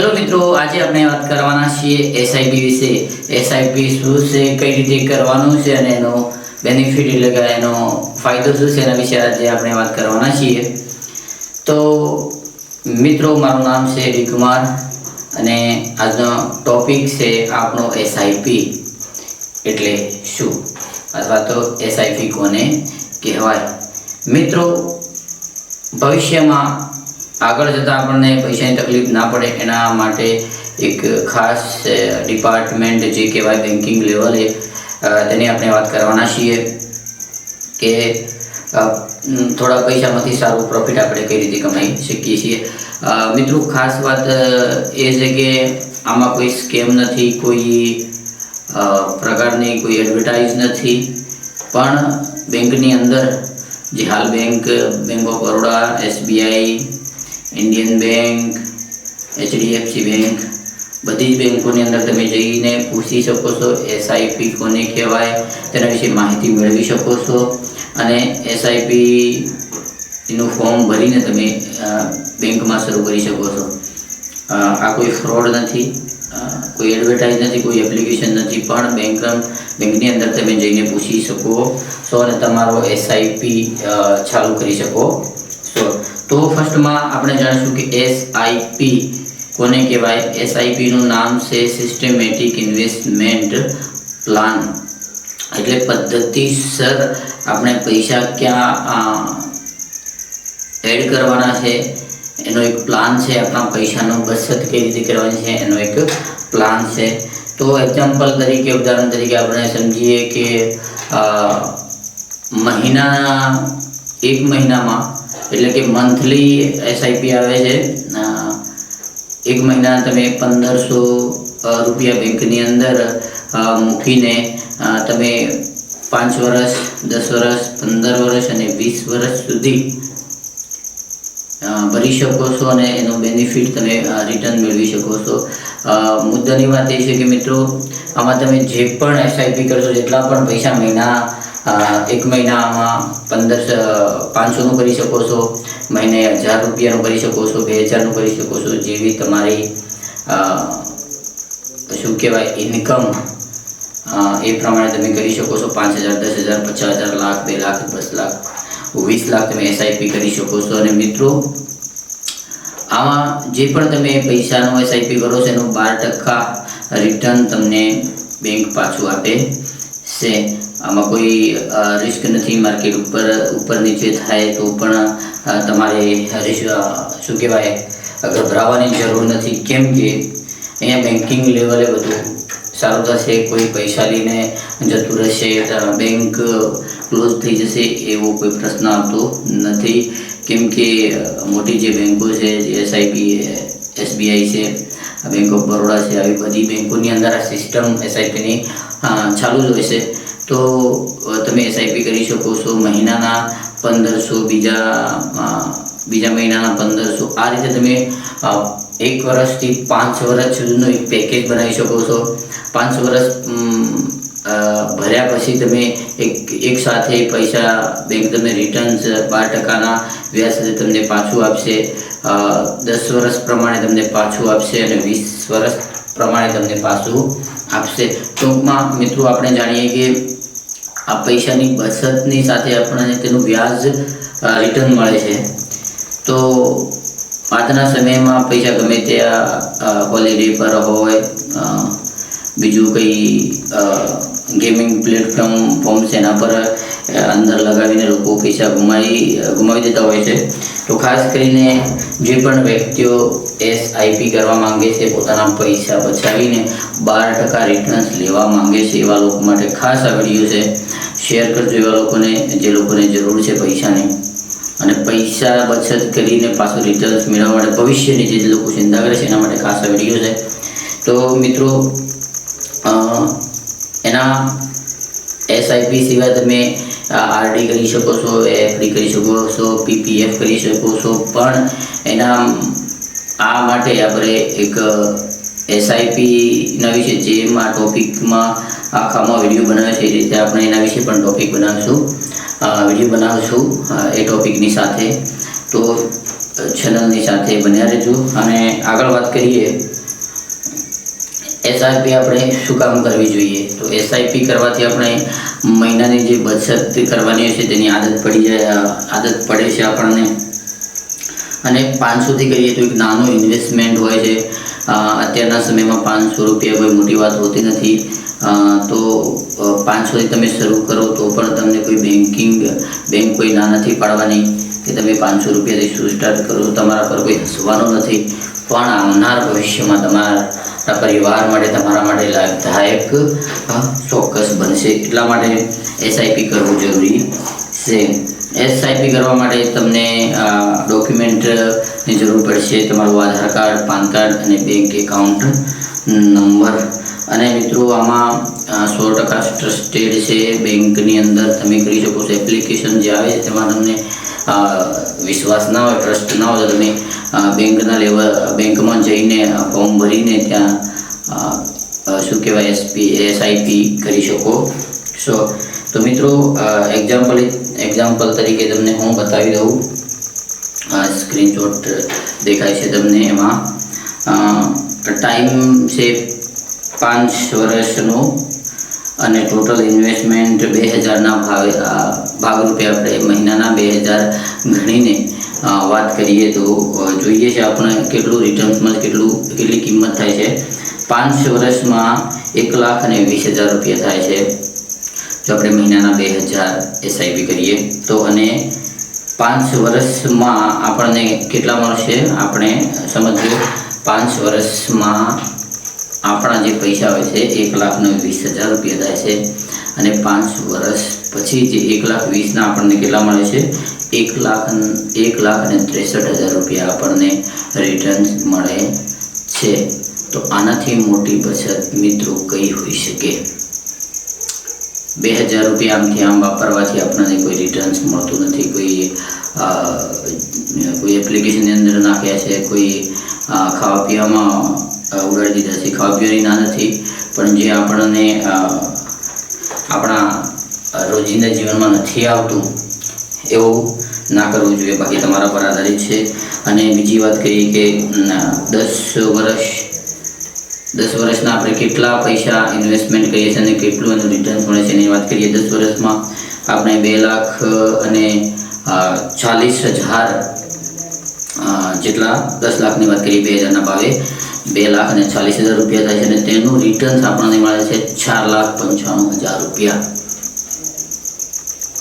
Hello મિત્રો, આજે આપણે વાત કરવાના છીએ એસઆઈપી વિશે. એસઆઈપી શું છે, કઈ રીતે કરવાનું છે અને એનો બેનિફિટ એટલે કે એનો ફાયદો શું છે એના વિશે આજે આપણે વાત કરવાના છીએ. તો મિત્રો, મારું નામ છે રિકુમાર અને આજનો ટોપિક છે આપણો એસઆઈપી એટલે શું? અથવા તો એસઆઈપી કોને કહેવાય? મિત્રો, ભવિષ્યમાં આગળ જતાં આપણને પૈસાની તકલીફ ના પડે, એના માટે એક ખાસ ડિપાર્ટમેન્ટ જે કહેવાય બેન્કિંગ લેવલે તેની આપણે વાત કરવાના છીએ કે થોડા પૈસામાંથી સારું પ્રોફિટ આપણે કઈ રીતે કમાઈ શકીએ છીએ. મિત્રો, ખાસ વાત એ છે કે આમાં કોઈ સ્કેમ નથી, કોઈ પ્રકારની કોઈ એડવર્ટાઇઝ નથી, પણ બેંકની અંદર જે હાલ bank bank of Baroda SBI Indian bank HDFC bank બધી જ બેંકોની અંદર તમે જઈને પૂછી શકો છો એસઆઈપી કોને કહેવાય, તેના વિશે માહિતી મેળવી શકો છો. અને એસઆઈપીનું ફોર્મ ભરીને તમે બેંકમાં શરૂ કરી શકો છો. આ કોઈ ફ્રોડ નથી કોઈ એડવર્ટાઇઝ નથી, કોઈ એપ્લિકેશન નથી, પણ બેંક, બેંકની અંદર તમે જઈને પૂછી શકો છો અને તમારો એસઆઈપી ચાલુ કરી શકો છો. તો ફર્સ્ટમાં આપણે જાણીશું કે એસઆઈપી કોને કહેવાય? એસઆઈપીનું નામ છે સિસ્ટેમેટિક ઇન્વેસ્ટમેન્ટ પ્લાન એટલે પદ્ધતિસર આપણે પૈસા ક્યાં એડ કરવાના છે? એનો એક પ્લાન છે, આપણા પૈસાનો બચત કઈ રીતે કરવાની છે, એનો એક પ્લાન છે. તો એક્ઝામ્પલ તરીકે, ઉદાહરણ તરીકે આપણે સમજીએ કે મહિનાના મહિના એક મહિનામાં એટલે કે મંથલી એસઆઈપી આવે છે. એક મહિના તમે પંદરસો રૂપિયા બેંકની અંદર મૂકીને તમે પાંચ વર્ષ દસ વર્ષ પંદર વર્ષ અને વીસ વર્ષ સુધી ભરી શકો છો અને એનો બેનિફિટ તમે રિટર્ન મેળવી શકો છો. મુદ્દાની વાત એ છે કે મિત્રો, આમાં તમે જે પણ એસઆઈપી કરશો, જેટલા પણ પૈસા મહિના એક મહિનામાં પંદર પાંચસોનું કરી શકો છો. મહિને હજાર રૂપિયાનું કરી શકો છો, બે હજારનું કરી શકો છો. જેવી તમારી શું કહેવાય ઇન્કમ એ પ્રમાણે તમે કરી શકો છો. પાંચ હજાર, દસ હજાર, પચાસ હજાર, લાખ, બે લાખ, દસ લાખ, વીસ લાખ તમે એસઆઈપી કરી શકો છો. અને મિત્રો, આમાં જે પણ તમે પૈસાનો એસઆઈપી કરો છો, એનું બાર ટકા રિટર્ન તમને બેંક પાછું આપે છે. આમાં કોઈ રિસ્ક નથી માર્કેટ ઉપર ઉપર નીચે થાય તો પણ તમારે રિસ્ક શું કહેવાય ગભરાવાની જરૂર નથી, કેમ કે અહીંયા બેન્કિંગ લેવલે બધું સારું થશે, કોઈ પૈસા લઈને જતું રહેશે બેંક ક્લોઝ થઈ જશે, એવો કોઈ પ્રશ્ન આવતો નથી. કેમ કે મોટી જે બેંકો છે એસઆઈપી એસબીઆઈ છે બેંક ઓફ બરોડા છે, આવી બધી બેંકોની અંદર આ સિસ્ટમ એસઆઈપીની ચાલુ જ હોય છે. તો તમે એસઆઈપી કરી શકો છો મહિનાના પંદરસો, બીજા બીજા મહિનાના પંદરસો. આ રીતે તમે એક વર્ષથી પાંચ વર્ષ સુધીનો એક પેકેજ બનાવી શકો છો. પાંચ વર્ષ ભર્યા પછી તમે એક એક સાથે પૈસા બેંક તમને રિટર્ન્સ બાર ટકાના વ્યાજ સાથે તમને પાછું આપશે. દસ વર્ષ પ્રમાણે તમને પાછું આપશે અને વીસ વર્ષ પ્રમાણે તમને પાછું આપશે. ટૂંકમાં મિત્રો આપણે જાણીએ કે આ પૈસાની બચતની સાથે આપણને તેનું વ્યાજ રિટર્ન મળે છે. તો આજના સમયમાં પૈસા ગમે ત્યાં હોલિડે પર હોય બીજું કંઈ ગેમિંગ પ્લેટફોર્મ ફોર્મ છે એના પર અંદર લગાવીને લોકો પૈસા ગુમાવી ગુમાવી દેતા હોય છે. તો ખાસ કરીને જે પણ વ્યક્તિઓ એસઆઈપી કરવા માંગે છે, પોતાના પૈસા બચાવીને બાર ટકા રિટર્ન્સ લેવા માંગે છે, એવા લોકો માટે ખાસ આ વીડિયો છે. શેર કરજો એવા લોકોને, જે લોકોને જરૂર છે પૈસાની. અને પૈસા બચત કરીને પાછું રિટર્ન્સ મેળવવા માટે ભવિષ્યની જે લોકો ચિંતા કરે છે એના માટે ખાસ વીડિયો છે. તો મિત્રો એના એસઆઈપી સિવાય તમે આરડી કરી શકો છો એફડી કરી શકો છો પીપીએફ કરી શકો છો, પણ એના આ માટે આપણે એક એસઆઈપીના વિશે જેમાં ટોપિકમાં આખામાં વીડિયો બનાવે છે, એ રીતે આપણે એના વિશે પણ ટોપિક બનાવીશું. વીડિયો બનાવીશું એ ટોપિકની સાથે. તો ચેનલની સાથે બન્યા રહેજો. અને આગળ વાત કરીએ એસઆઈપી આપણે શું કામ કરવી જોઈએ? તો એસઆઈપી કરવાથી આપણે મહિનાની જે બચત કરવાની હોય છે, તેની આદત પડી જાય આદત પડે છે આપણને. અને પાંચસોથી કરીએ તો એક નાનું ઇન્વેસ્ટમેન્ટ હોય છે. અત્યારના સમયમાં પાંચસો રૂપિયા કોઈ મોટી વાત હોતી નથી. તો પાંચસોથી તમે શરૂ કરો તો પણ તમને કોઈ બેન્કિંગ બેંક કોઈ ના નથી પાડવાની કે તમે પાંચસો રૂપિયાથી શું સ્ટાર્ટ કરો, તમારા પર કોઈ હસવાનું નથી. પણ આવનાર ભવિષ્યમાં તમારા પરિવાર માટે, તમારા માટે લાભદાયક ચોક્કસ બનશે. એટલા માટે એસઆઈપી કરવું જરૂરી છે. એસઆઈપી કરવા માટે તમને ડોક્યુમેન્ટની જરૂર પડશે. તમારું આધાર કાર્ડ, પાન કાર્ડ અને બેંક એકાઉન્ટ નંબર અને મિત્રો, આમાં સો ટકા ટ્રસ્ટેડ છે. બેંકની અંદર તમે કરી શકો છો એપ્લિકેશન જે આવે છે, તેમાં તમને વિશ્વાસ ના હોય, ટ્રસ્ટ ના હોય, તો તમે બેંકના લેવલ, બેંકમાં જઈને ફોર્મ ભરીને ત્યાં શું કહેવાય એસપી એસઆઈપી કરી શકો સો તો મિત્રો એક્ઝામ્પલ એક્ઝામ્પલ તરીકે તમને હું બતાવી દઉં. સ્ક્રીનશોટ દેખાય છે તમને એમાં. ટાઈમ છે પાંચ વર્ષનું અને ટોટલ ઇન્વેસ્ટમેન્ટ બે હજારના ભાવે ભાગ ભાગરૂપે આપણે મહિનાના બે હજાર ગણીને વાત કરીએ તો જોઈએ છે આપણે કેટલું રિટર્ન્સમાં કેટલું, કેટલી કિંમત થાય છે. પાંચ વર્ષમાં એક લાખ અને વીસ હજાર રૂપિયા થાય છે. જો આપણે મહિનાના બે હજાર એસઆઈપી કરીએ, તો અને પાંચ વર્ષમાં આપણને કેટલા મળશે? આપણે સમજીએ પાંચ વર્ષમાં આપણા જે પૈસા હોય છે, એક લાખનો વીસ હજાર રૂપિયા થાય છે. અને પાંચ વર્ષ પછી જે એક લાખ વીસના આપણને કેટલા મળે છે? એક લાખ એક લાખ અને ત્રેસઠ હજાર રૂપિયા આપણને રિટર્ન મળે છે. તો આનાથી મોટી બચત મિત્રો કઈ હોઈ શકે? બે હજાર રૂપિયા આમથી આમ વાપરવાથી આપણને કોઈ રિટર્ન્સ મળતું નથી. કોઈ કોઈ એપ્લિકેશનની અંદર નાખ્યા છે, કોઈ ખાવા પીવામાં ઉડાડી દીધા છે. ખાવા પીવાની નથી, પણ જે આપણને આપણા રોજિંદા જીવનમાં નથી આવતું, એવું ના કરવું જોઈએ. બાકી તમારા પર આધારિત છે. અને બીજી વાત કરીએ કે દસ વર્ષ, દસ વર્ષના આપણે કેટલા પૈસા ઇન્વેસ્ટમેન્ટ કરીએ છીએ અને કેટલું એનું રિટર્ન મળે છે. એની વાત કરીએ દસ વર્ષમાં આપણે બે લાખ અને ચાલીસ હજાર જેટલા દસ લાખની વાત કરીએ, બે હજારના ભાવે. બે લાખ અને ચાલીસ હજાર રૂપિયા થાય છે અને તેનું રિટર્ન આપણને મળે છે ચાર લાખ પંચાણું હજાર રૂપિયા.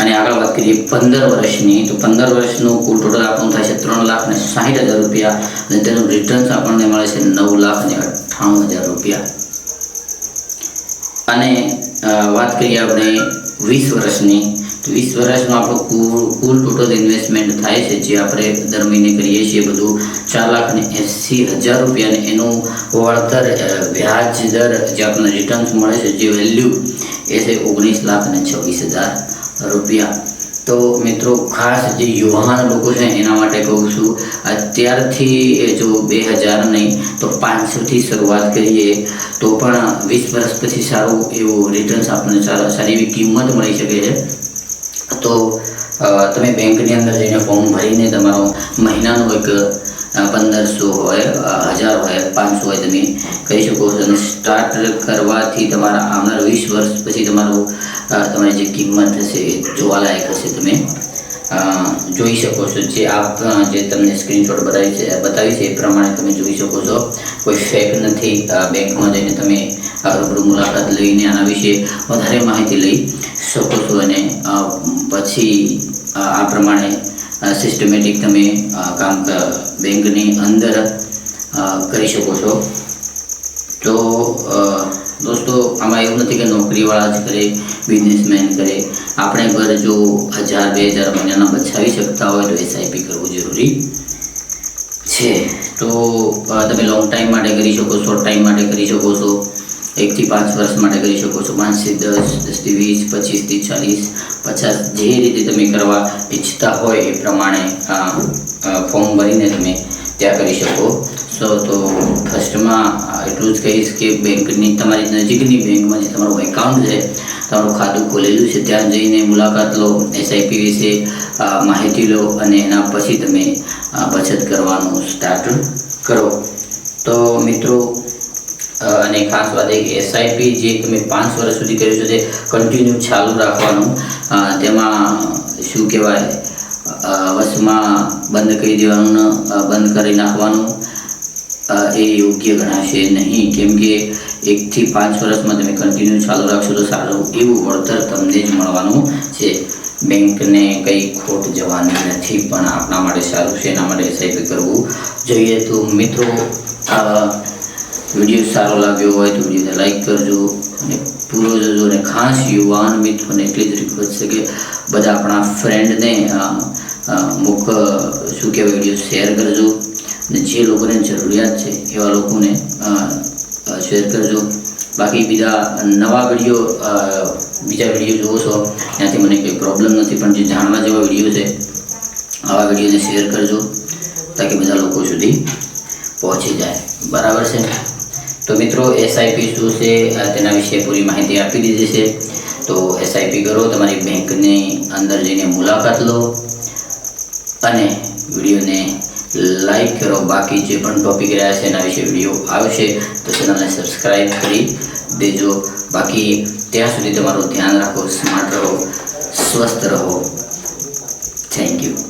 અને આગળ વાત કરીએ પંદર વર્ષની, તો પંદર વર્ષનું કુલ ટોટલ આપણું થાય છે ત્રણ લાખ અને સાહીઠ હજાર રૂપિયા અને તેનું રિટર્ન આપણને મળે છે નવ લાખ અને અઠ્ઠાણું હજાર રૂપિયા. અને વાત કરીએ આપણે વીસ વર્ષની વીસ વર્ષનો આપણો કુલ કુલ ટોટલ ઇન્વેસ્ટમેન્ટ થાય છે, જે આપણે દર મહિને કરીએ છીએ બધું ચાર લાખ ને એંસી હજાર રૂપિયા અને એનું વળતર વ્યાજ દર જે આપણને રિટર્ન્સ મળે છે, જે વેલ્યુ એ છે ઓગણીસ લાખ અને છવ્વીસ હજાર રૂપિયા. તો મિત્રો, ખાસ જે યુવાન લોકો છે, એના માટે કહું છું, અત્યારથી જો બે હજાર નહીં, તો પાંચસોથી શરૂઆત કરીએ, તો પણ વીસ વર્ષ પછી સારું એવું રિટર્ન્સ આપણને સારા સારી એવી કિંમત મળી શકે છે. તો અ, તમે બેંકની અંદર જઈને ફોર્મ ભરીને તમારો મહિનાનો એક અ, પંદરસો હોય અ, હજાર હોય પાંચસો હોય તમે કરી શકો છો. અને સ્ટાર્ટ કરવાથી તમારા આવનાર વીસ વર્ષ પછી તમારું અ, તમારી જે કિંમત હશે એ જોવાલાયક હશે તમે અ, જોઈ શકો છો. જે આપ અ, જે તમને સ્ક્રીનશોટ બતાવી છે બતાવી છે એ પ્રમાણે તમે જોઈ શકો છો. કોઈ ફેક નથી અ, બેંકમાં જઈને તમે અ, રૂબરૂ મુલાકાત લઈને આના વિશે વધારે માહિતી લઈ શકો છો અને પછી આ પ્રમાણે સિસ્ટમેટિક તમે કામ બેંકની અંદર કરી શકો છો. તો દોસ્તો, આમાં એવું નથી કે નોકરીવાળા જ કરે બિઝનેસમેન કરે. આપણે ઘર જો હજાર, બે હજાર મહિનાના બચાવી શકતા હોય તો એસઆઈપી કરવું જરૂરી છે. તો તમે લોંગ ટાઈમ માટે કરી શકો શોર્ટ ટાઈમ માટે કરી શકો છો. એકથી પાંચ વર્ષ માટે કરી શકો છો. પાંચથી દસ, દસથી વીસ, પચીસથી ચાલીસ, પચાસ, જે રીતે તમે કરવા ઈચ્છતા હોય એ પ્રમાણે ફોર્મ ભરીને તમે ત્યાં કરી શકો. સો, તો ફર્સ્ટમાં એટલું જ કહીશ કે બેંકની, તમારી નજીકની બેંકમાં જે તમારું એકાઉન્ટ છે, તમારું ખાતું ખોલેલું છે, ત્યાં જઈને મુલાકાત લો એસઆઈપી વિશે માહિતી લો અને એના પછી તમે બચત કરવાનું સ્ટાર્ટ કરો. તો મિત્રો અને ખાસ વાત એ કે એસઆઈપી જે તમે પાંચ વર્ષ સુધી કર્યું છે તે કન્ટિન્યુ ચાલુ રાખવાનું. તેમાં શું કહેવાય? વસમાં બંધ કરી દેવાનું બંધ કરી નાખવાનું એ યોગ્ય ગણાશે નહીં. કેમ કે એકથી પાંચ વર્ષમાં તમે કન્ટિન્યુ ચાલુ રાખશો તો સારું એવું વળતર તમને જ મળવાનું છે. બેંકને કંઈ ખોટ જવાની નથી, પણ આપણા માટે સારું છે, એના માટે એસઆઈપી કરવું જોઈએ. તો મિત્રો વીડિયો સારો લાગ્યો હોય તો વિડીયોને લાઇક કરજો અને પૂરો અને ખાસ યુવાન મિત્રોને એટલી જ રિક્વેસ્ટ છે કે બધા આપણા ફ્રેન્ડને મુખ, શું કહેવાય, વીડિયો શેર કરજો અને જે લોકોને જરૂરિયાત છે એવા લોકોને શેર કરજો. બાકી બીજા નવા વીડિયો બીજા વીડિયો જુઓ છો, ત્યાંથી મને કંઈ પ્રોબ્લેમ નથી, પણ જે જાણવા જેવા વીડિયો છે, આવા વિડીયોને શેર કરજો, તાકી બધા લોકો સુધી પહોંચી જાય. બરાબર છે? તો મિત્રો એસઆઈપી શું છે? તેના વિશે પૂરી માહિતી આપી દીધી છે. તો એસઆઈપી કરો, તમારી બેંકની અંદર જઈને મુલાકાત લો અને વિડીયોને લાઈક કરો. બાકી જે પણ ટોપિક રહ્યા છે એના વિશે વીડિયો આવશે, તો ચેનલને સબસ્ક્રાઈબ કરી દેજો. બાકી ત્યાં સુધી તમારું ધ્યાન રાખો, સ્માર્ટ રહો, સ્વસ્થ રહો. Thank you